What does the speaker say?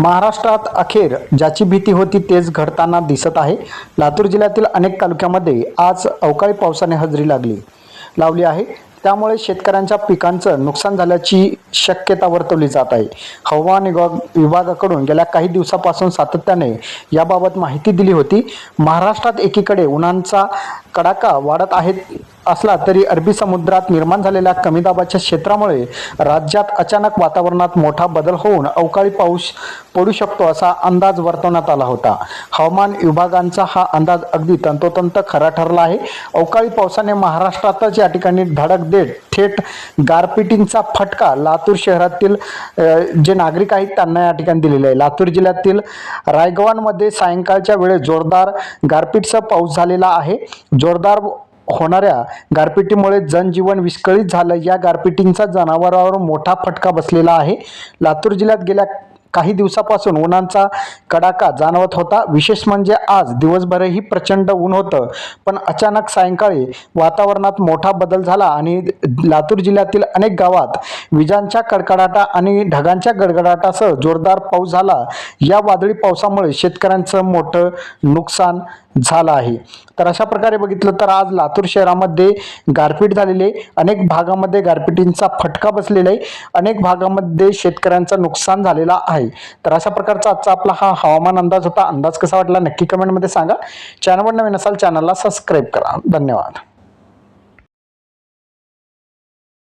महाराष्ट्रात अखेर ज्याची भीती होती तेच घडताना दिसत आहे. लातूर जिल्ह्यातील अनेक तालुक्यामध्ये आज अवकाळी पावसाने हजेरी लागली. लावली आहे. त्यामुळे शेतकऱ्यांच्या पिकांचं नुकसान झाल्याची शक्यता वर्तवली जात आहे. हवामान विभाग विभागाकडून गेल्या काही दिवसापासून सातत्याने याबाबत माहिती दिली होती. महाराष्ट्रात एकीकडे उन्हांचा कडाका वाढत आहे. असला तरी अरबी समुद्रात निर्माण झालेल्या कमी दाबाच्या क्षेत्रामुळे राज्यात अचानक वातावरणात मोठा बदल होऊन अवकाळी पाऊस पडू शकतो असा अंदाज वर्तवण्यात आला होता. हवामान विभागांचा हा अंदाज अगदी तंतोतंत खरा ठरला आहे. अवकाळी पावसाने महाराष्ट्रातच या ठिकाणी धडक देत थेट गारपिटींचा फटका लातूर शहरातील जे नागरिक आहेत त्यांना या ठिकाणी दिलेला आहे. लातूर जिल्ह्यातील रायगव्हाणमध्ये सायंकाळच्या वेळेस जोरदार गारपीटचा पाऊस झालेला आहे. जोरदार होणाऱ्या गारपिटीमुळे जनजीवन विस्कळीत झालं. या गारपिटींचा जनावरांवर मोठा फटका बसलेला आहे. लातूर जिल्ह्यात गेल्या काही दिवसापासून उन्हांचा कडाका जाणवत होता. विशेष म्हणजे आज दिवसभरही प्रचंड ऊन होतं. पण अचानक सायंकाळी वातावरणात मोठा बदल झाला आणि लातूर जिल्ह्यातील अनेक गावात विजांच्या कडकडाटा आणि ढगांच्या गडगडाटासह जोरदार पाऊस झाला. या वादळी पावसामुळे शेतकऱ्यांचं मोठं नुकसान झालं आहे. तर अशा प्रकारे बघितलं तर आज लातूर शहरामध्ये गारपीट झालेली आहे. अनेक भागामध्ये गारपिटींचा फटका बसलेला आहे. अनेक भागामध्ये शेतकऱ्यांचं नुकसान झालेला आहे. आहे तर अशा प्रकारचा आजचा आपला हा हवामान अंदाज होता. अंदाज कसा वाटला नक्की कमेंटमध्ये सांगा. चॅनलवर नवीन असाल चॅनलला सबस्क्राईब करा. धन्यवाद.